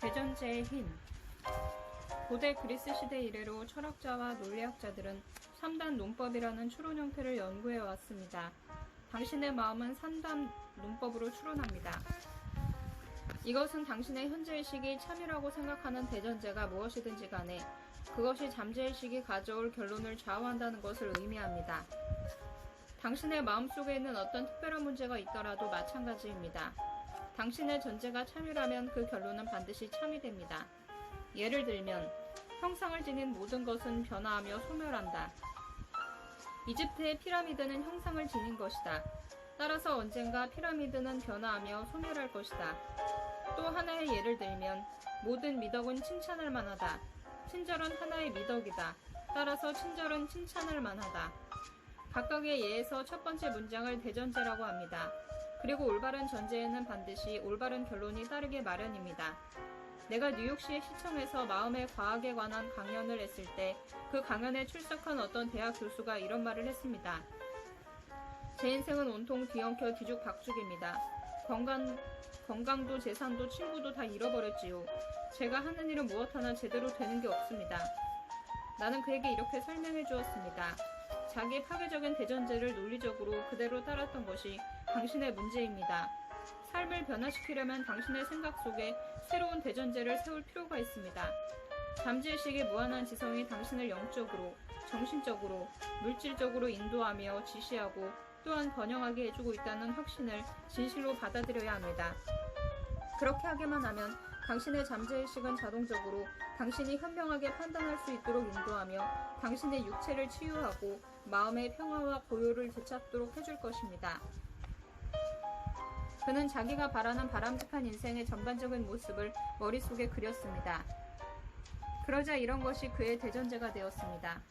대전제의 힘 고대 그리스 시대 이래로 철학자와 논리학자들은 3단 논법이라는 추론 형태를 연구해 왔습니다. 당신의 마음은 3단 논법으로 추론합니다. 이것은 당신의 현재의식이 참이라고 생각하는 대전제가 무엇이든지 간에 그것이 잠재의식이 가져올 결론을 좌우한다는 것을 의미합니다. 당신의 마음속에 있는 어떤 특별한 문제가 있더라도 마찬가지입니다. 당신의 전제가 참이라면 그 결론은 반드시 참이 됩니다. 예를 들면 형상을 지닌 모든 것은 변화하며 소멸한다. 이집트의 피라미드는 형상을 지닌 것이다. 따라서 언젠가 피라미드는 변화하며 소멸할 것이다. 또 하나의 예를 들면 모든 미덕은 칭찬할 만하다. 친절은 하나의 미덕이다. 따라서 친절은 칭찬할 만하다. 각각의 예에서 첫 번째 문장을 대전제라고 합니다. 그리고 올바른 전제에는 반드시 올바른 결론이 따르게 마련입니다. 내가 뉴욕시 시청에서 마음의 과학에 관한 강연을 했을 때 그 강연에 출석한 어떤 대학 교수가 이런 말을 했습니다. 제 인생은 온통 뒤엉켜 뒤죽박죽입니다. 건강, 건강도 재산도 친구도 다 잃어버렸지요. 제가 하는 일은 무엇 하나 제대로 되는 게 없습니다. 나는 그에게 이렇게 설명해 주었습니다. 자기 파괴적인 대전제를 논리적으로 그대로 따랐던 것이 당신의 문제입니다. 삶을 변화시키려면 당신의 생각 속에 새로운 대전제를 세울 필요가 있습니다. 잠재의식의 무한한 지성이 당신을 영적으로, 정신적으로, 물질적으로 인도하며 지시하고 또한 번영하게 해주고 있다는 확신을 진실로 받아들여야 합니다. 그렇게 하기만 하면 당신의 잠재의식은 자동적으로 당신이 현명하게 판단할 수 있도록 인도하며 당신의 육체를 치유하고 마음의 평화와 고요를 되찾도록 해줄 것입니다. 그는 자기가 바라는 바람직한 인생의 전반적인 모습을 머릿속에 그렸습니다. 그러자 이런 것이 그의 대전제가 되었습니다.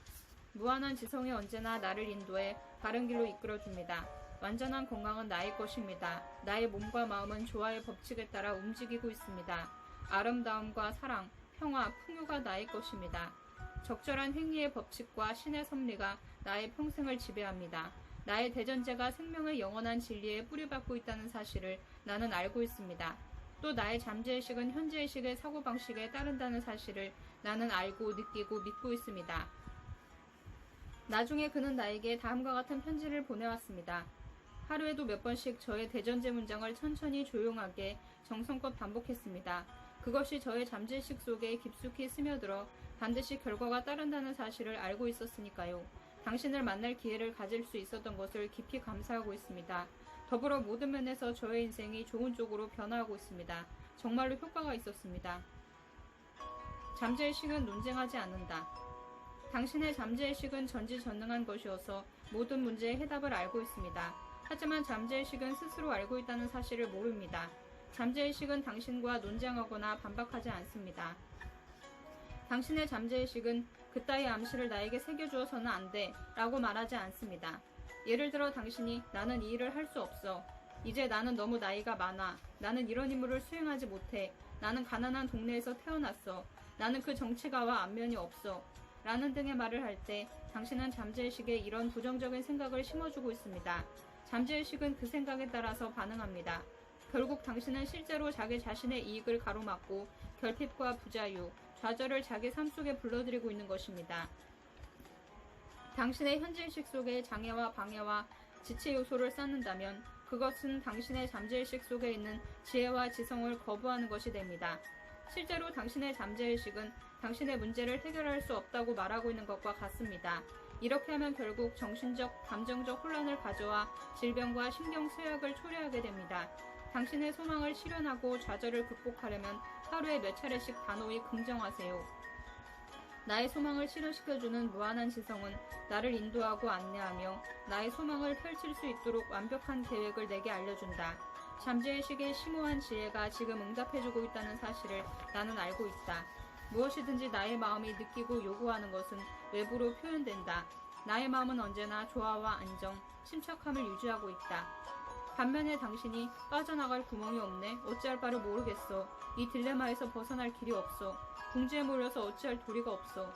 무한한 지성이 언제나 나를 인도해 바른 길로 이끌어줍니다. 완전한 건강은 나의 것입니다. 나의 몸과 마음은 조화의 법칙에 따라 움직이고 있습니다. 아름다움과 사랑, 평화, 풍요가 나의 것입니다. 적절한 행위의 법칙과 신의 섭리가 나의 평생을 지배합니다. 나의 대전제가 생명의 영원한 진리에 뿌리박고 있다는 사실을 나는 알고 있습니다. 또 나의 잠재의식은 현재의식의 사고방식에 따른다는 사실을 나는 알고 느끼고 믿고 있습니다. 나중에 그는 나에게 다음과 같은 편지를 보내왔습니다. 하루에도 몇 번씩 저의 대전제 문장을 천천히 조용하게 정성껏 반복했습니다. 그것이 저의 잠재의식 속에 깊숙이 스며들어 반드시 결과가 따른다는 사실을 알고 있었으니까요. 당신을 만날 기회를 가질 수 있었던 것을 깊이 감사하고 있습니다. 더불어 모든 면에서 저의 인생이 좋은 쪽으로 변화하고 있습니다. 정말로 효과가 있었습니다. 잠재의식은 논쟁하지 않는다. 당신의 잠재의식은 전지전능한 것이어서 모든 문제의 해답을 알고 있습니다. 하지만 잠재의식은 스스로 알고 있다는 사실을 모릅니다. 잠재의식은 당신과 논쟁하거나 반박하지 않습니다. 당신의 잠재의식은 그따위 암시를 나에게 새겨주어서는 안 돼 라고 말하지 않습니다. 예를 들어 당신이 나는 이 일을 할 수 없어. 이제 나는 너무 나이가 많아. 나는 이런 임무를 수행하지 못해. 나는 가난한 동네에서 태어났어. 나는 그 정치가와 안면이 없어. 라는 등의 말을 할 때 당신은 잠재의식에 이런 부정적인 생각을 심어주고 있습니다. 잠재의식은 그 생각에 따라서 반응합니다. 결국 당신은 실제로 자기 자신의 이익을 가로막고 결핍과 부자유, 좌절을 자기 삶 속에 불러들이고 있는 것입니다. 당신의 현재의식 속에 장애와 방해와 지체 요소를 쌓는다면 그것은 당신의 잠재의식 속에 있는 지혜와 지성을 거부하는 것이 됩니다. 실제로 당신의 잠재의식은 당신의 문제를 해결할 수 없다고 말하고 있는 것과 같습니다. 이렇게 하면 결국 정신적, 감정적 혼란을 가져와 질병과 신경 쇠약을 초래하게 됩니다. 당신의 소망을 실현하고 좌절을 극복하려면 하루에 몇 차례씩 단호히 긍정하세요. 나의 소망을 실현시켜주는 무한한 지성은 나를 인도하고 안내하며 나의 소망을 펼칠 수 있도록 완벽한 계획을 내게 알려준다. 잠재의식의 심오한 지혜가 지금 응답해주고 있다는 사실을 나는 알고 있다. 무엇이든지 나의 마음이 느끼고 요구하는 것은 외부로 표현된다. 나의 마음은 언제나 조화와 안정, 침착함을 유지하고 있다. 반면에 당신이 빠져나갈 구멍이 없네. 어찌할 바를 모르겠어. 이 딜레마에서 벗어날 길이 없어. 궁지에 몰려서 어찌할 도리가 없어.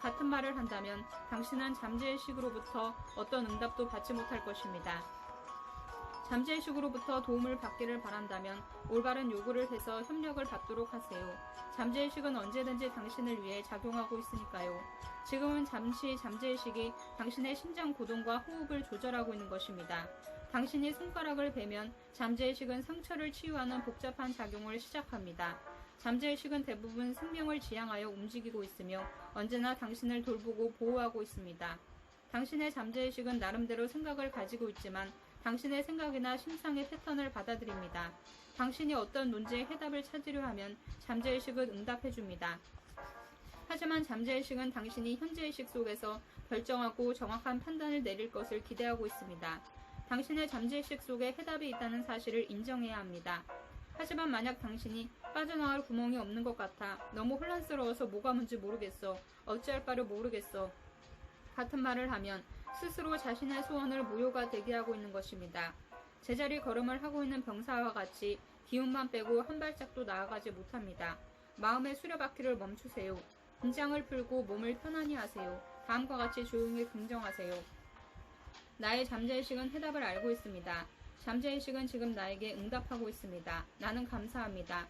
같은 말을 한다면 당신은 잠재의식으로부터 어떤 응답도 받지 못할 것입니다. 잠재의식으로부터 도움을 받기를 바란다면 올바른 요구를 해서 협력을 받도록 하세요. 잠재의식은 언제든지 당신을 위해 작용하고 있으니까요. 지금은 잠시 잠재의식이 당신의 심장 고동과 호흡을 조절하고 있는 것입니다. 당신이 손가락을 베면 잠재의식은 상처를 치유하는 복잡한 작용을 시작합니다. 잠재의식은 대부분 생명을 지향하여 움직이고 있으며 언제나 당신을 돌보고 보호하고 있습니다. 당신의 잠재의식은 나름대로 생각을 가지고 있지만 당신의 생각이나 심상의 패턴을 받아들입니다. 당신이 어떤 문제의 해답을 찾으려 하면 잠재의식은 응답해줍니다. 하지만 잠재의식은 당신이 현재의식 속에서 결정하고 정확한 판단을 내릴 것을 기대하고 있습니다. 당신의 잠재의식 속에 해답이 있다는 사실을 인정해야 합니다. 하지만 만약 당신이 빠져나갈 구멍이 없는 것 같아 너무 혼란스러워서 뭐가 뭔지 모르겠어 어찌할 바를 모르겠어 같은 말을 하면 스스로 자신의 소원을 무효가 되게 하고 있는 것입니다. 제자리 걸음을 하고 있는 병사와 같이 기운만 빼고 한 발짝도 나아가지 못합니다. 마음의 수레바퀴를 멈추세요. 긴장을 풀고 몸을 편안히 하세요. 다음과 같이 조용히 긍정하세요. 나의 잠재의식은 해답을 알고 있습니다. 잠재의식은 지금 나에게 응답하고 있습니다. 나는 감사합니다.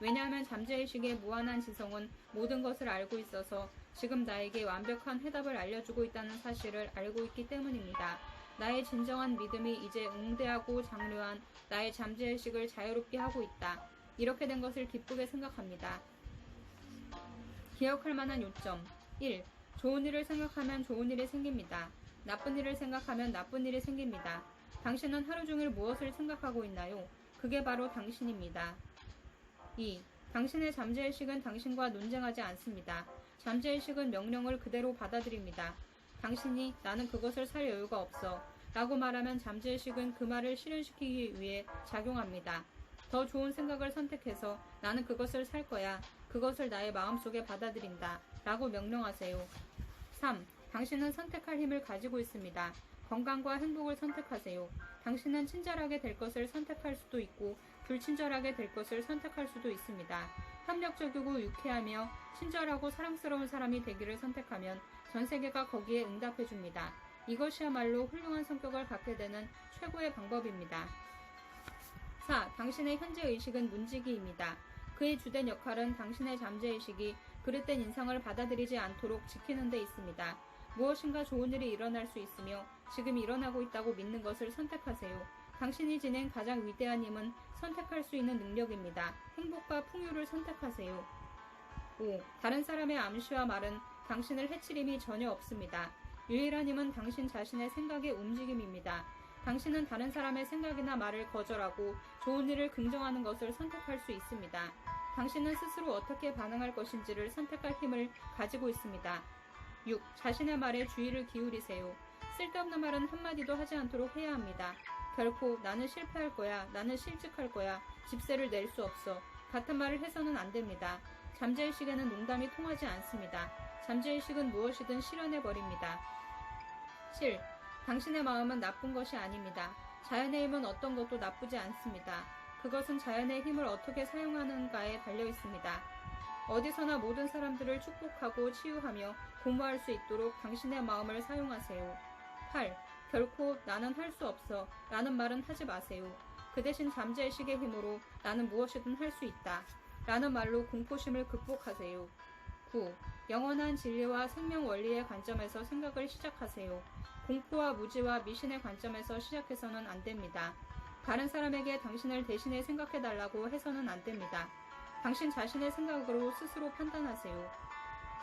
왜냐하면 잠재의식의 무한한 지성은 모든 것을 알고 있어서 지금 나에게 완벽한 해답을 알려주고 있다는 사실을 알고 있기 때문입니다. 나의 진정한 믿음이 이제 웅대하고 장려한 나의 잠재의식을 자유롭게 하고 있다. 이렇게 된 것을 기쁘게 생각합니다. 기억할 만한 요점 1. 좋은 일을 생각하면 좋은 일이 생깁니다. 나쁜 일을 생각하면 나쁜 일이 생깁니다. 당신은 하루 종일 무엇을 생각하고 있나요? 그게 바로 당신입니다. 2. 당신의 잠재의식은 당신과 논쟁하지 않습니다. 잠재의식은 명령을 그대로 받아들입니다. 당신이 나는 그것을 살 여유가 없어 라고 말하면 잠재의식은 그 말을 실현시키기 위해 작용합니다. 더 좋은 생각을 선택해서 나는 그것을 살 거야. 그것을 나의 마음속에 받아들인다. 라고 명령하세요. 3. 당신은 선택할 힘을 가지고 있습니다. 건강과 행복을 선택하세요. 당신은 친절하게 될 것을 선택할 수도 있고 불친절하게 될 것을 선택할 수도 있습니다. 협력적이고 유쾌하며 친절하고 사랑스러운 사람이 되기를 선택하면 전 세계가 거기에 응답해 줍니다. 이것이야말로 훌륭한 성격을 갖게 되는 최고의 방법입니다. 4. 당신의 현재 의식은 문지기입니다. 그의 주된 역할은 당신의 잠재의식이 그릇된 인상을 받아들이지 않도록 지키는 데 있습니다. 무엇인가 좋은 일이 일어날 수 있으며 지금 일어나고 있다고 믿는 것을 선택하세요. 당신이 지닌 가장 위대한 힘은 선택할 수 있는 능력입니다. 행복과 풍요를 선택하세요. 5. 다른 사람의 암시와 말은 당신을 해칠 힘이 전혀 없습니다. 유일한 힘은 당신 자신의 생각의 움직임입니다. 당신은 다른 사람의 생각이나 말을 거절하고 좋은 일을 긍정하는 것을 선택할 수 있습니다. 당신은 스스로 어떻게 반응할 것인지를 선택할 힘을 가지고 있습니다. 6. 자신의 말에 주의를 기울이세요. 쓸데없는 말은 한마디도 하지 않도록 해야 합니다. 결코 나는 실패할 거야, 나는 실직할 거야, 집세를 낼 수 없어. 같은 말을 해서는 안 됩니다. 잠재의식에는 농담이 통하지 않습니다. 잠재의식은 무엇이든 실현해버립니다. 7. 당신의 마음은 나쁜 것이 아닙니다. 자연의 힘은 어떤 것도 나쁘지 않습니다. 그것은 자연의 힘을 어떻게 사용하는가에 달려 있습니다. 어디서나 모든 사람들을 축복하고 치유하며 공부할 수 있도록 당신의 마음을 사용하세요. 8. 결코 나는 할 수 없어 라는 말은 하지 마세요. 그 대신 잠재의식의 힘으로 나는 무엇이든 할 수 있다. 라는 말로 공포심을 극복하세요. 9. 영원한 진리와 생명 원리의 관점에서 생각을 시작하세요. 공포와 무지와 미신의 관점에서 시작해서는 안 됩니다. 다른 사람에게 당신을 대신해 생각해달라고 해서는 안 됩니다. 당신 자신의 생각으로 스스로 판단하세요.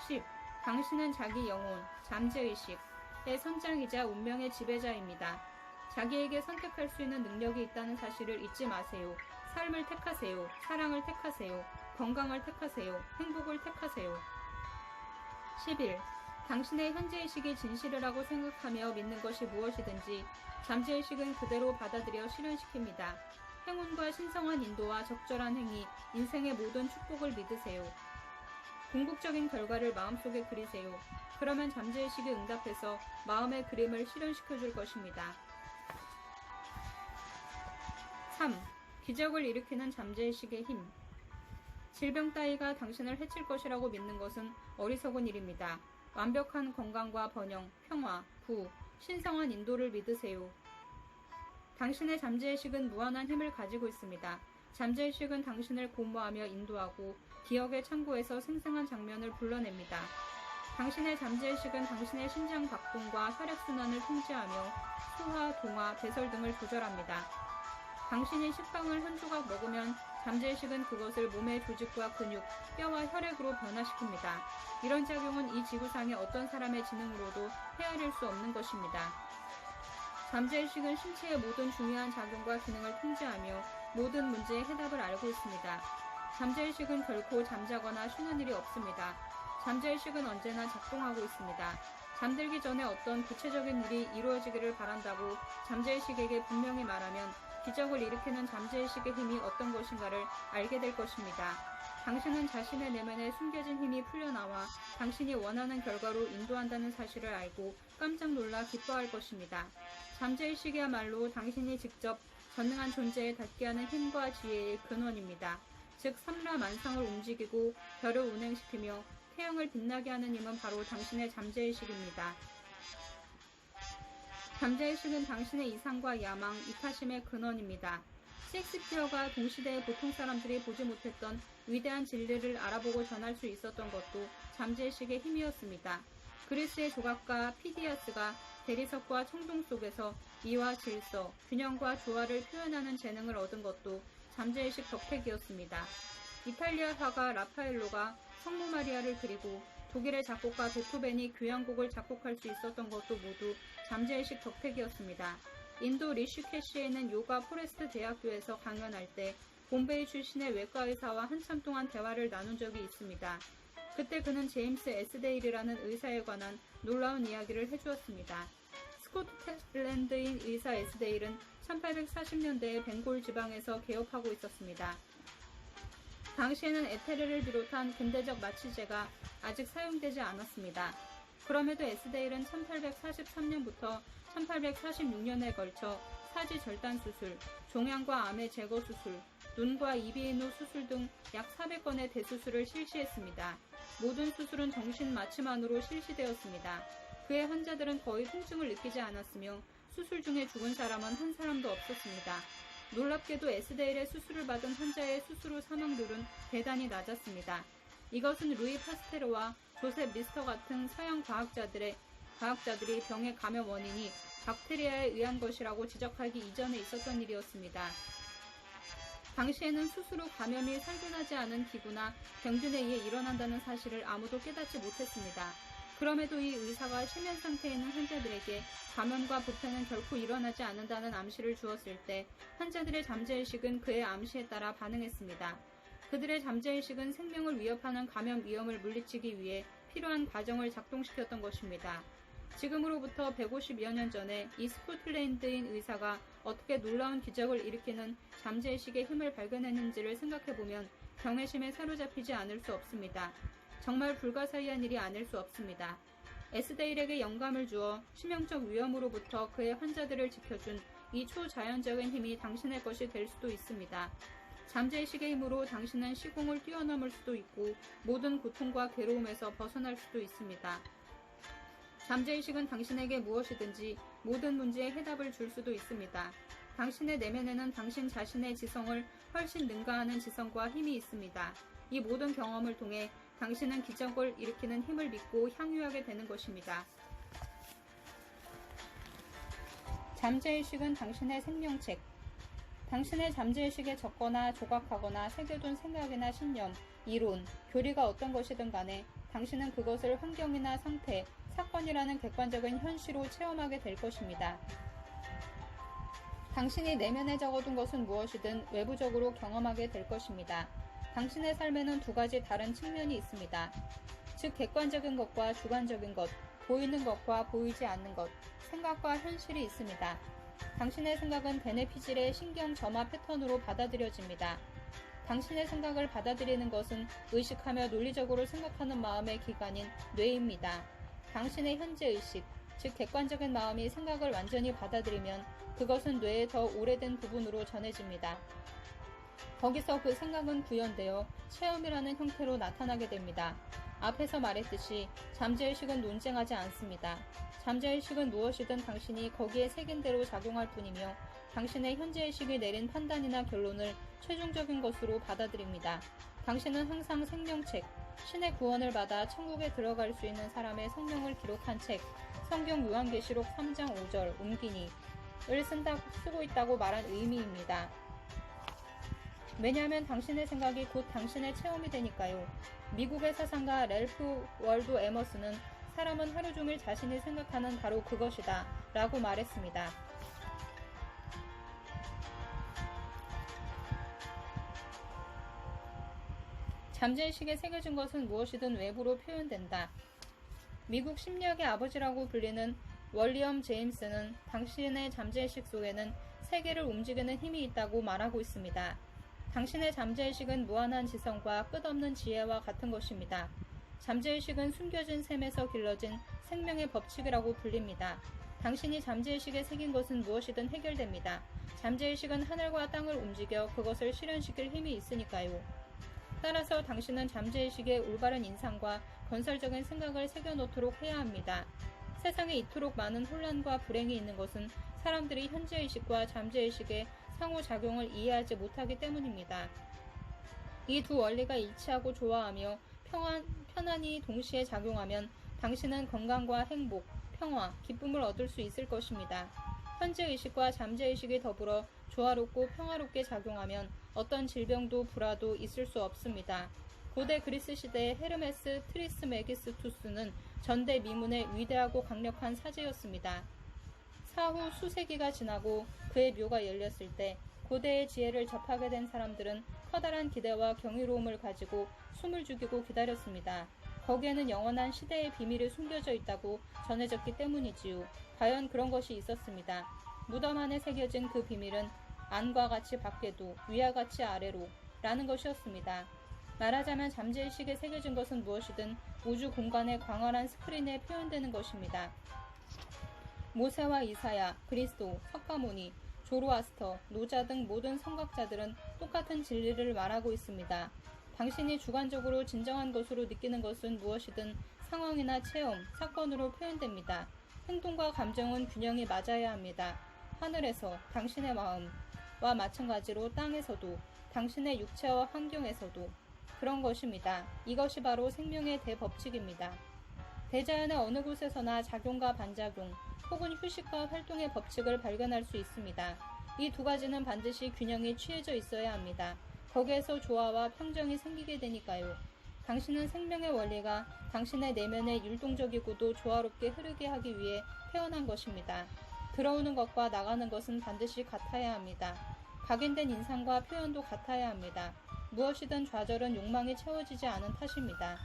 10. 당신은 자기 영혼, 잠재의식의 선장이자 운명의 지배자입니다. 자기에게 선택할 수 있는 능력이 있다는 사실을 잊지 마세요. 삶을 택하세요. 사랑을 택하세요. 건강을 택하세요. 행복을 택하세요. 11. 당신의 현재의식이 진실이라고 생각하며 믿는 것이 무엇이든지 잠재의식은 그대로 받아들여 실현시킵니다. 행운과 신성한 인도와 적절한 행위, 인생의 모든 축복을 믿으세요. 궁극적인 결과를 마음속에 그리세요. 그러면 잠재의식이 응답해서 마음의 그림을 실현시켜 줄 것입니다. 3. 기적을 일으키는 잠재의식의 힘. 질병 따위가 당신을 해칠 것이라고 믿는 것은 어리석은 일입니다. 완벽한 건강과 번영, 평화, 부, 신성한 인도를 믿으세요. 당신의 잠재의식은 무한한 힘을 가지고 있습니다. 잠재의식은 당신을 고무하며 인도하고 기억의 창고에서 생생한 장면을 불러냅니다. 당신의 잠재의식은 당신의 심장 박동과 혈액순환을 통제하며 소화, 동화, 배설 등을 조절합니다. 당신이 식빵을 한 조각 먹으면 잠재의식은 그것을 몸의 조직과 근육, 뼈와 혈액으로 변화시킵니다. 이런 작용은 이 지구상의 어떤 사람의 지능으로도 헤아릴 수 없는 것입니다. 잠재의식은 신체의 모든 중요한 작용과 기능을 통제하며 모든 문제의 해답을 알고 있습니다. 잠재의식은 결코 잠자거나 쉬는 일이 없습니다. 잠재의식은 언제나 작동하고 있습니다. 잠들기 전에 어떤 구체적인 일이 이루어지기를 바란다고 잠재의식에게 분명히 말하면 기적을 일으키는 잠재의식의 힘이 어떤 것인가를 알게 될 것입니다. 당신은 자신의 내면에 숨겨진 힘이 풀려나와 당신이 원하는 결과로 인도한다는 사실을 알고 깜짝 놀라 기뻐할 것입니다. 잠재의식이야말로 당신이 직접 전능한 존재에 닿게 하는 힘과 지혜의 근원입니다. 즉 삼라 만상을 움직이고 별을 운행시키며 태양을 빛나게 하는 힘은 바로 당신의 잠재의식입니다. 잠재의식은 당신의 이상과 야망, 이타심의 근원입니다. 셰익스피어가 동시대의 보통 사람들이 보지 못했던 위대한 진리를 알아보고 전할 수 있었던 것도 잠재의식의 힘이었습니다. 그리스의 조각가 피디아스가 대리석과 청동 속에서 이와 질서, 균형과 조화를 표현하는 재능을 얻은 것도 잠재의식 덕택이었습니다. 이탈리아 화가 라파엘로가 성모 마리아를 그리고 독일의 작곡가 베토벤이 교향곡을 작곡할 수 있었던 것도 모두 잠재의식 덕택이었습니다. 인도 리슈케시에 있는 요가 포레스트 대학교에서 강연할 때 봄베이 출신의 외과 의사와 한참 동안 대화를 나눈 적이 있습니다. 그때 그는 제임스 에스데일이라는 의사에 관한 놀라운 이야기를 해주었습니다. 스코틀랜드인 의사 에스데일은 1840년대에 벵골 지방에서 개업하고 있었습니다. 당시에는 에테르를 비롯한 근대적 마취제가 아직 사용되지 않았습니다. 그럼에도 에스데일은 1843년부터 1846년에 걸쳐 사지 절단 수술, 종양과 암의 제거 수술, 눈과 이비인후 수술 등 약 400건의 대수술을 실시했습니다. 모든 수술은 정신 마취만으로 실시되었습니다. 그의 환자들은 거의 통증을 느끼지 않았으며 수술 중에 죽은 사람은 한 사람도 없었습니다. 놀랍게도 에스데일의 수술을 받은 환자의 수술 후 사망률은 대단히 낮았습니다. 이것은 루이 파스테르와 조셉 리스터 같은 서양 과학자들의 과학자들이 병의 감염 원인이 박테리아에 의한 것이라고 지적하기 이전에 있었던 일이었습니다. 당시에는 후 감염이 살균하지 않은 기구나 병균에 의해 일어난다는 사실을 아무도 깨닫지 못했습니다. 그럼에도 이 의사가 실면 상태에 있는 환자들에게 감염과 부패는 결코 일어나지 않는다는 암시를 주었을 때 환자들의 잠재의식은 그의 암시에 따라 반응했습니다. 그들의 잠재의식은 생명을 위협하는 감염 위험을 물리치기 위해 필요한 과정을 작동시켰던 것입니다. 지금으로부터 150여 년 전에 이 스코틀랜드인 의사가 어떻게 놀라운 기적을 일으키는 잠재의식의 힘을 발견했는지를 생각해보면 경외심에 사로잡히지 않을 수 없습니다. 정말 불가사의한 일이 아닐 수 없습니다. 에스데일에게 영감을 주어 치명적 위험으로부터 그의 환자들을 지켜준 이 초자연적인 힘이 당신의 것이 될 수도 있습니다. 잠재의식의 힘으로 당신은 시공을 뛰어넘을 수도 있고 모든 고통과 괴로움에서 벗어날 수도 있습니다. 잠재의식은 당신에게 무엇이든지 모든 문제에 해답을 줄 수도 있습니다. 당신의 내면에는 당신 자신의 지성을 훨씬 능가하는 지성과 힘이 있습니다. 이 모든 경험을 통해 당신은 기적을 일으키는 힘을 믿고 향유하게 되는 것입니다. 잠재의식은 당신의 생명책. 당신의 잠재의식에 적거나 조각하거나 새겨둔 생각이나 신념, 이론, 교리가 어떤 것이든 간에 당신은 그것을 환경이나 상태, 사건이라는 객관적인 현실로 체험하게 될 것입니다. 당신이 내면에 적어둔 것은 무엇이든 외부적으로 경험하게 될 것입니다. 당신의 삶에는 두 가지 다른 측면이 있습니다. 즉, 객관적인 것과 주관적인 것, 보이는 것과 보이지 않는 것, 생각과 현실이 있습니다. 당신의 생각은 베네피질의 신경 점화 패턴으로 받아들여집니다. 당신의 생각을 받아들이는 것은 의식하며 논리적으로 생각하는 마음의 기관인 뇌입니다. 당신의 현재 의식, 즉 객관적인 마음이 생각을 완전히 받아들이면 그것은 뇌의 더 오래된 부분으로 전해집니다. 거기서 그 생각은 구현되어 체험이라는 형태로 나타나게 됩니다. 앞에서 말했듯이 잠재의식은 논쟁하지 않습니다. 잠재의식은 무엇이든 당신이 거기에 새긴 대로 작용할 뿐이며 당신의 현재의식이 내린 판단이나 결론을 최종적인 것으로 받아들입니다. 당신은 항상 생명책, 신의 구원을 받아 천국에 들어갈 수 있는 사람의 성명을 기록한 책, 성경 요한계시록 3장 5절 옮기니를 쓴다, 쓰고 있다고 말한 의미입니다. 왜냐하면 당신의 생각이 곧 당신의 체험이 되니까요. 미국의 사상가 렐프 월도 에머스는 사람은 하루 종일 자신이 생각하는 바로 그것이다 라고 말했습니다. 잠재의식에 새겨진 것은 무엇이든 외부로 표현된다. 미국 심리학의 아버지라고 불리는 월리엄 제임스는 당신의 잠재의식 속에는 세계를 움직이는 힘이 있다고 말하고 있습니다. 당신의 잠재의식은 무한한 지성과 끝없는 지혜와 같은 것입니다. 잠재의식은 숨겨진 샘에서 길러진 생명의 법칙이라고 불립니다. 당신이 잠재의식에 새긴 것은 무엇이든 해결됩니다. 잠재의식은 하늘과 땅을 움직여 그것을 실현시킬 힘이 있으니까요. 따라서 당신은 잠재의식에 올바른 인상과 건설적인 생각을 새겨놓도록 해야 합니다. 세상에 이토록 많은 혼란과 불행이 있는 것은 사람들이 현재의식과 잠재의식의 상호작용을 이해하지 못하기 때문입니다. 이 두 원리가 일치하고 좋아하며 평안, 편안히 동시에 작용하면 당신은 건강과 행복, 평화, 기쁨을 얻을 수 있을 것입니다. 현재의식과 잠재의식이 더불어 조화롭고 평화롭게 작용하면 어떤 질병도 불화도 있을 수 없습니다. 고대 그리스 시대의 헤르메스 트리스메기스 투스는 전대 미문의 위대하고 강력한 사제였습니다. 사후 수세기가 지나고 그의 묘가 열렸을 때 고대의 지혜를 접하게 된 사람들은 커다란 기대와 경이로움을 가지고 숨을 죽이고 기다렸습니다. 거기에는 영원한 시대의 비밀이 숨겨져 있다고 전해졌기 때문이지요. 과연 그런 것이 있었습니다. 무덤 안에 새겨진 그 비밀은 안과 같이 밖에도 위와 같이 아래로 라는 것이었습니다. 말하자면 잠재의식에 새겨진 것은 무엇이든 우주 공간의 광활한 스크린에 표현되는 것입니다. 모세와 이사야, 그리스도, 석가모니, 조로아스터, 노자 등 모든 성각자들은 똑같은 진리를 말하고 있습니다. 당신이 주관적으로 진정한 것으로 느끼는 것은 무엇이든 상황이나 체험, 사건으로 표현됩니다. 행동과 감정은 균형이 맞아야 합니다. 하늘에서 당신의 마음과 마찬가지로 땅에서도 당신의 육체와 환경에서도 그런 것입니다. 이것이 바로 생명의 대법칙입니다. 대자연의 어느 곳에서나 작용과 반작용, 혹은 휴식과 활동의 법칙을 발견할 수 있습니다. 이 두 가지는 반드시 균형이 취해져 있어야 합니다. 거기에서 조화와 평정이 생기게 되니까요. 당신은 생명의 원리가 당신의 내면에 율동적이고도 조화롭게 흐르게 하기 위해 태어난 것입니다. 들어오는 것과 나가는 것은 반드시 같아야 합니다. 각인된 인상과 표현도 같아야 합니다. 무엇이든 좌절은 욕망이 채워지지 않은 탓입니다.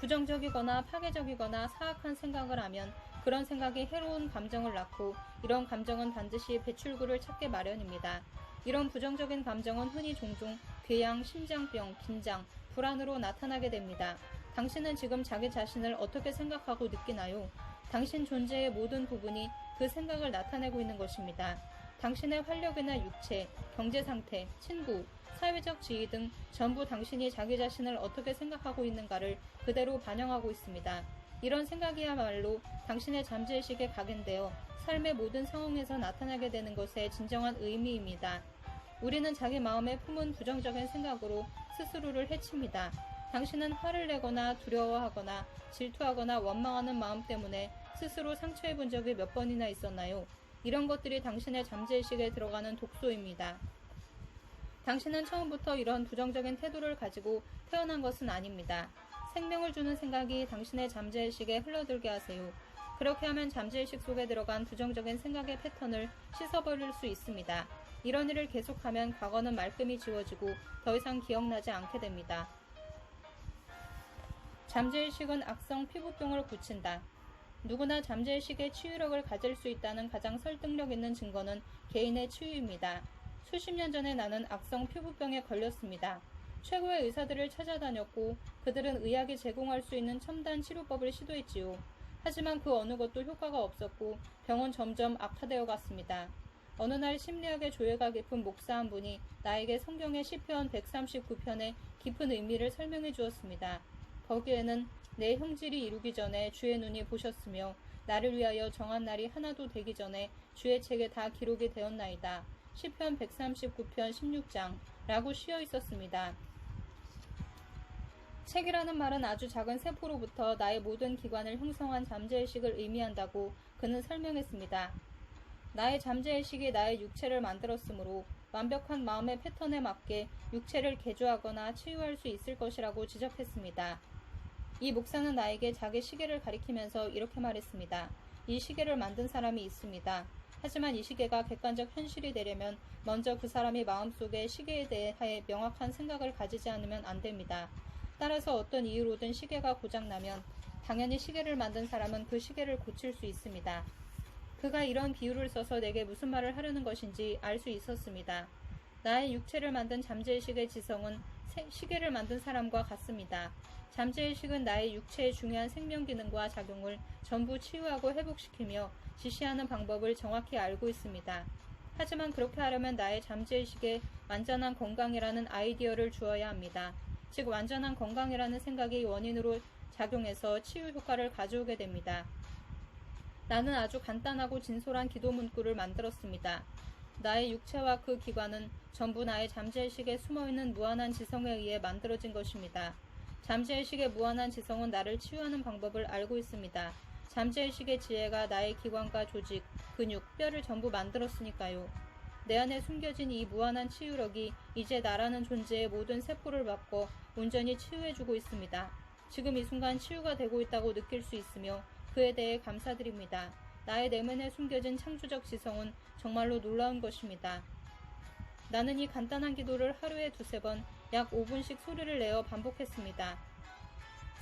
부정적이거나 파괴적이거나 사악한 생각을 하면 그런 생각이 해로운 감정을 낳고 이런 감정은 반드시 배출구를 찾게 마련입니다. 이런 부정적인 감정은 흔히 종종 궤양, 심장병, 긴장, 불안으로 나타나게 됩니다. 당신은 지금 자기 자신을 어떻게 생각하고 느끼나요? 당신 존재의 모든 부분이 그 생각을 나타내고 있는 것입니다. 당신의 활력이나 육체, 경제 상태, 친구, 사회적 지위 등 전부 당신이 자기 자신을 어떻게 생각하고 있는가를 그대로 반영하고 있습니다. 이런 생각이야말로 당신의 잠재의식에 각인되어 삶의 모든 상황에서 나타나게 되는 것의 진정한 의미입니다. 우리는 자기 마음에 품은 부정적인 생각으로 스스로를 해칩니다. 당신은 화를 내거나 두려워하거나 질투하거나 원망하는 마음 때문에 스스로 상처해 본 적이 몇 번이나 있었나요? 이런 것들이 당신의 잠재의식에 들어가는 독소입니다. 당신은 처음부터 이런 부정적인 태도를 가지고 태어난 것은 아닙니다. 생명을 주는 생각이 당신의 잠재의식에 흘러들게 하세요. 그렇게 하면 잠재의식 속에 들어간 부정적인 생각의 패턴을 씻어버릴 수 있습니다. 이런 일을 계속하면 과거는 말끔히 지워지고 더 이상 기억나지 않게 됩니다. 잠재의식은 악성 피부병을 고친다. 누구나 잠재의식의 치유력을 가질 수 있다는 가장 설득력 있는 증거는 개인의 치유입니다. 수십 년 전에 나는 악성 피부병에 걸렸습니다. 최고의 의사들을 찾아다녔고 그들은 의학이 제공할 수 있는 첨단 치료법을 시도했지요. 하지만 그 어느 것도 효과가 없었고 병은 점점 악화되어 갔습니다. 어느 날 심리학의 조예가 깊은 목사 한 분이 나에게 성경의 시편 139편의 깊은 의미를 설명해 주었습니다. 거기에는 내 형질이 이루기 전에 주의 눈이 보셨으며 나를 위하여 정한 날이 하나도 되기 전에 주의 책에 다 기록이 되었나이다. 시편 139편 16장 라고 쉬어 있었습니다. 책이라는 말은 아주 작은 세포로부터 나의 모든 기관을 형성한 잠재의식을 의미한다고 그는 설명했습니다. 나의 잠재의식이 나의 육체를 만들었으므로 완벽한 마음의 패턴에 맞게 육체를 개조하거나 치유할 수 있을 것이라고 지적했습니다. 이 목사는 나에게 자기 시계를 가리키면서 이렇게 말했습니다. 이 시계를 만든 사람이 있습니다. 하지만 이 시계가 객관적 현실이 되려면 먼저 그 사람이 마음속에 시계에 대해 명확한 생각을 가지지 않으면 안 됩니다. 따라서 어떤 이유로든 시계가 고장나면 당연히 시계를 만든 사람은 그 시계를 고칠 수 있습니다. 그가 이런 비유를 써서 내게 무슨 말을 하려는 것인지 알 수 있었습니다. 나의 육체를 만든 잠재의식의 지성은 시계를 만든 사람과 같습니다. 잠재의식은 나의 육체의 중요한 생명 기능과 작용을 전부 치유하고 회복시키며 지시하는 방법을 정확히 알고 있습니다. 하지만 그렇게 하려면 나의 잠재의식에 완전한 건강이라는 아이디어를 주어야 합니다. 즉 완전한 건강이라는 생각이 원인으로 작용해서 치유 효과를 가져오게 됩니다. 나는 아주 간단하고 진솔한 기도 문구를 만들었습니다. 나의 육체와 그 기관은 전부 나의 잠재의식에 숨어있는 무한한 지성에 의해 만들어진 것입니다. 잠재의식의 무한한 지성은 나를 치유하는 방법을 알고 있습니다. 잠재의식의 지혜가 나의 기관과 조직, 근육, 뼈를 전부 만들었으니까요. 내 안에 숨겨진 이 무한한 치유력이 이제 나라는 존재의 모든 세포를 바꿔 온전히 치유해주고 있습니다. 지금 이 순간 치유가 되고 있다고 느낄 수 있으며 그에 대해 감사드립니다. 나의 내면에 숨겨진 창조적 지성은 정말로 놀라운 것입니다. 나는 이 간단한 기도를 하루에 두세 번, 약 5분씩 소리를 내어 반복했습니다.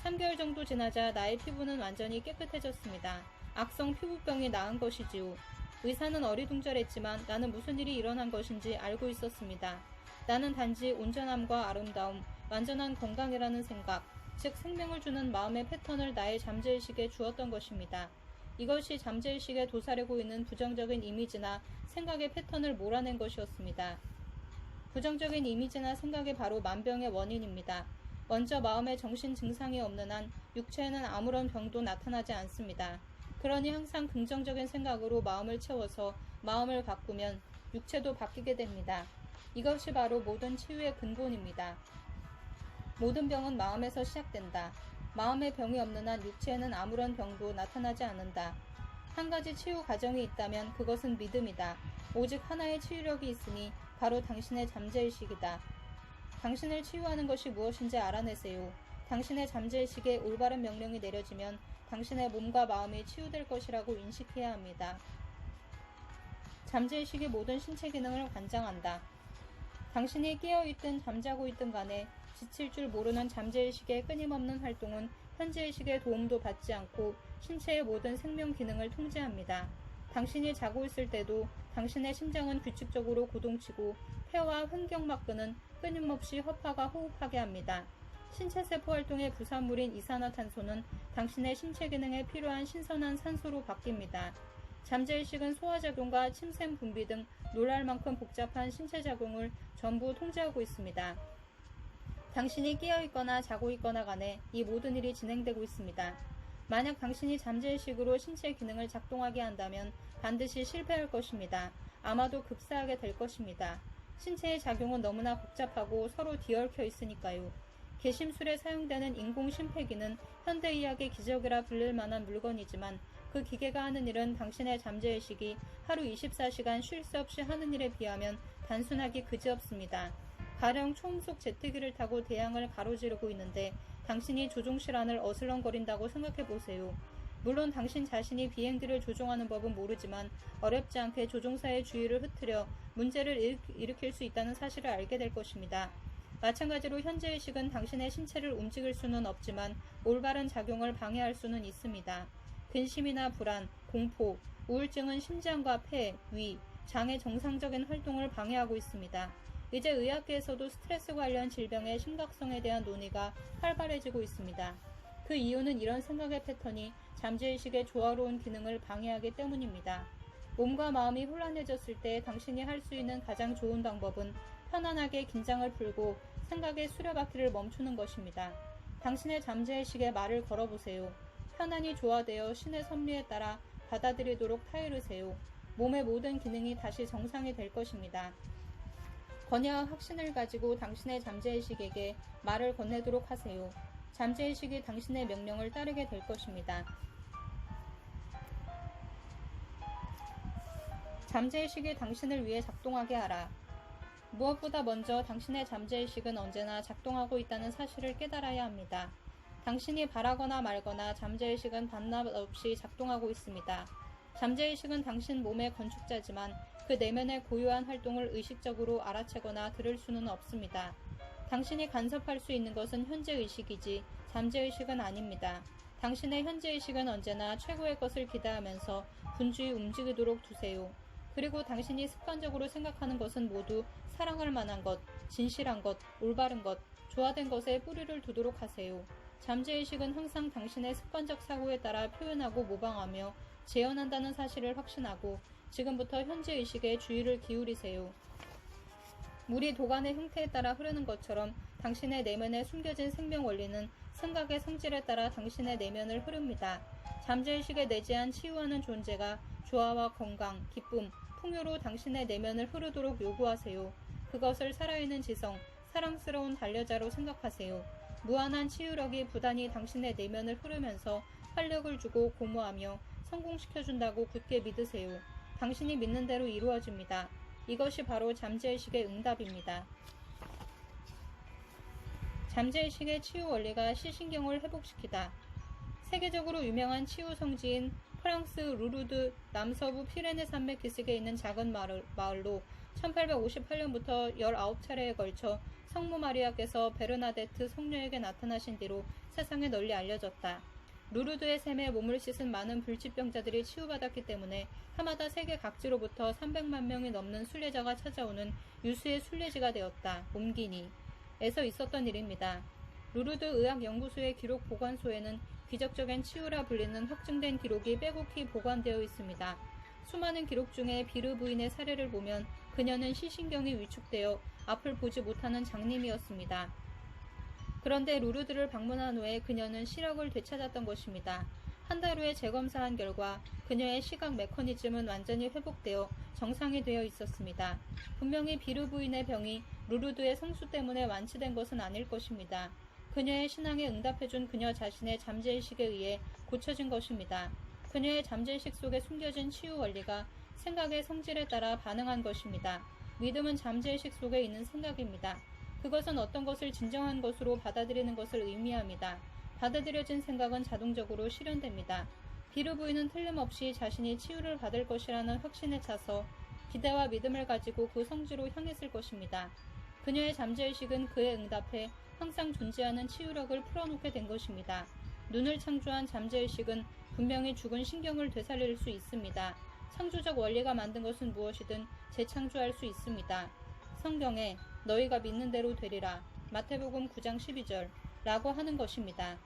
3개월 정도 지나자 나의 피부는 완전히 깨끗해졌습니다. 악성 피부병이 나은 것이지요. 의사는 어리둥절했지만 나는 무슨 일이 일어난 것인지 알고 있었습니다. 나는 단지 온전함과 아름다움, 완전한 건강이라는 생각, 즉 생명을 주는 마음의 패턴을 나의 잠재의식에 주었던 것입니다. 이것이 잠재의식에 도사리고 있는 부정적인 이미지나 생각의 패턴을 몰아낸 것이었습니다. 부정적인 이미지나 생각이 바로 만병의 원인입니다. 먼저 마음에 정신 증상이 없는 한 육체에는 아무런 병도 나타나지 않습니다. 그러니 항상 긍정적인 생각으로 마음을 채워서 마음을 바꾸면 육체도 바뀌게 됩니다. 이것이 바로 모든 치유의 근본입니다. 모든 병은 마음에서 시작된다. 마음의 병이 없는 한 육체에는 아무런 병도 나타나지 않는다. 한 가지 치유 과정이 있다면 그것은 믿음이다. 오직 하나의 치유력이 있으니 바로 당신의 잠재의식이다. 당신을 치유하는 것이 무엇인지 알아내세요. 당신의 잠재의식에 올바른 명령이 내려지면 당신의 몸과 마음이 치유될 것이라고 인식해야 합니다. 잠재의식이 모든 신체 기능을 관장한다. 당신이 깨어있든 잠자고 있든 간에 지칠 줄 모르는 잠재의식의 끊임없는 활동은 현재의식의 도움도 받지 않고 신체의 모든 생명 기능을 통제합니다. 당신이 자고 있을 때도 당신의 심장은 규칙적으로 고동치고 폐와 횡격막근은 끊임없이 허파가 호흡하게 합니다. 신체 세포 활동의 부산물인 이산화탄소는 당신의 신체 기능에 필요한 신선한 산소로 바뀝니다. 잠재의식은 소화작용과 침샘 분비 등 놀랄 만큼 복잡한 신체 작용을 전부 통제하고 있습니다. 당신이 깨어 있거나 자고 있거나 간에 이 모든 일이 진행되고 있습니다. 만약 당신이 잠재의식으로 신체 기능을 작동하게 한다면 반드시 실패할 것입니다. 아마도 급사하게 될 것입니다. 신체의 작용은 너무나 복잡하고 서로 뒤얽혀 있으니까요. 개심술에 사용되는 인공 심폐기는 현대의학의 기적이라 불릴 만한 물건이지만 그 기계가 하는 일은 당신의 잠재의식이 하루 24시간 쉴 새 없이 하는 일에 비하면 단순하기 그지없습니다. 가령 초음속 제트기를 타고 대양을 가로지르고 있는데 당신이 조종실 안을 어슬렁거린다고 생각해 보세요. 물론 당신 자신이 비행기를 조종하는 법은 모르지만 어렵지 않게 조종사의 주의를 흐트려 문제를 일으킬 수 있다는 사실을 알게 될 것입니다. 마찬가지로 현재의식은 당신의 신체를 움직일 수는 없지만 올바른 작용을 방해할 수는 있습니다. 근심이나 불안, 공포, 우울증은 심장과 폐, 위, 장의 정상적인 활동을 방해하고 있습니다. 이제 의학계에서도 스트레스 관련 질병의 심각성에 대한 논의가 활발해지고 있습니다. 그 이유는 이런 생각의 패턴이 잠재의식의 조화로운 기능을 방해하기 때문입니다. 몸과 마음이 혼란해졌을 때 당신이 할 수 있는 가장 좋은 방법은 편안하게 긴장을 풀고 생각의 수레바퀴를 멈추는 것입니다. 당신의 잠재의식에 말을 걸어보세요. 편안히 조화되어 신의 섭리에 따라 받아들이도록 타이르세요. 몸의 모든 기능이 다시 정상이 될 것입니다. 권야와 확신을 가지고 당신의 잠재의식에게 말을 건네도록 하세요. 잠재의식이 당신의 명령을 따르게 될 것입니다. 잠재의식이 당신을 위해 작동하게 하라. 무엇보다 먼저 당신의 잠재의식은 언제나 작동하고 있다는 사실을 깨달아야 합니다. 당신이 바라거나 말거나 잠재의식은 반납 없이 작동하고 있습니다. 잠재의식은 당신 몸의 건축자지만 그 내면의 고유한 활동을 의식적으로 알아채거나 들을 수는 없습니다. 당신이 간섭할 수 있는 것은 현재의식이지 잠재의식은 아닙니다. 당신의 현재의식은 언제나 최고의 것을 기대하면서 분주히 움직이도록 두세요. 그리고 당신이 습관적으로 생각하는 것은 모두 사랑할 만한 것, 진실한 것, 올바른 것, 조화된 것에 뿌리를 두도록 하세요. 잠재의식은 항상 당신의 습관적 사고에 따라 표현하고 모방하며 재현한다는 사실을 확신하고 지금부터 현재 의식에 주의를 기울이세요. 물이 도관의 형태에 따라 흐르는 것처럼 당신의 내면에 숨겨진 생명 원리는 생각의 성질에 따라 당신의 내면을 흐릅니다. 잠재의식에 내재한 치유하는 존재가 조화와 건강, 기쁨, 풍요로 당신의 내면을 흐르도록 요구하세요. 그것을 살아있는 지성, 사랑스러운 반려자로 생각하세요. 무한한 치유력이 부단히 당신의 내면을 흐르면서 활력을 주고 고무하며 성공시켜준다고 굳게 믿으세요. 당신이 믿는 대로 이루어집니다. 이것이 바로 잠재의식의 응답입니다. 잠재의식의 치유 원리가 시신경을 회복시키다. 세계적으로 유명한 치유 성지인 프랑스 루르드 남서부 피레네 산맥 기슭에 있는 작은 마을, 마을로 1858년부터 19차례에 걸쳐 성모 마리아께서 베르나데트 성녀에게 나타나신 뒤로 세상에 널리 알려졌다. 루르드의 샘에 몸을 씻은 많은 불치병자들이 치유받았기 때문에 해마다 세계 각지로부터 300만 명이 넘는 순례자가 찾아오는 유수의 순례지가 되었다. 옴기니. 에서 있었던 일입니다. 루르드 의학연구소의 기록 보관소에는 기적적인 치유라 불리는 확증된 기록이 빼곡히 보관되어 있습니다. 수많은 기록 중에 비르 부인의 사례를 보면 그녀는 시신경이 위축되어 앞을 보지 못하는 장님이었습니다. 그런데 루르드를 방문한 후에 그녀는 시력을 되찾았던 것입니다. 한 달 후에 재검사한 결과 그녀의 시각 메커니즘은 완전히 회복되어 정상이 되어 있었습니다. 분명히 비르 부인의 병이 루르드의 성수 때문에 완치된 것은 아닐 것입니다. 그녀의 신앙에 응답해준 그녀 자신의 잠재의식에 의해 고쳐진 것입니다. 그녀의 잠재의식 속에 숨겨진 치유 원리가 생각의 성질에 따라 반응한 것입니다. 믿음은 잠재의식 속에 있는 생각입니다. 그것은 어떤 것을 진정한 것으로 받아들이는 것을 의미합니다. 받아들여진 생각은 자동적으로 실현됩니다. 비르 부인은 틀림없이 자신이 치유를 받을 것이라는 확신에 차서 기대와 믿음을 가지고 그 성지로 향했을 것입니다. 그녀의 잠재의식은 그에 응답해 항상 존재하는 치유력을 풀어놓게 된 것입니다. 눈을 창조한 잠재의식은 분명히 죽은 신경을 되살릴 수 있습니다. 창조적 원리가 만든 것은 무엇이든 재창조할 수 있습니다. 성경에 너희가 믿는 대로 되리라 마태복음 9장 12절 라고 하는 것입니다.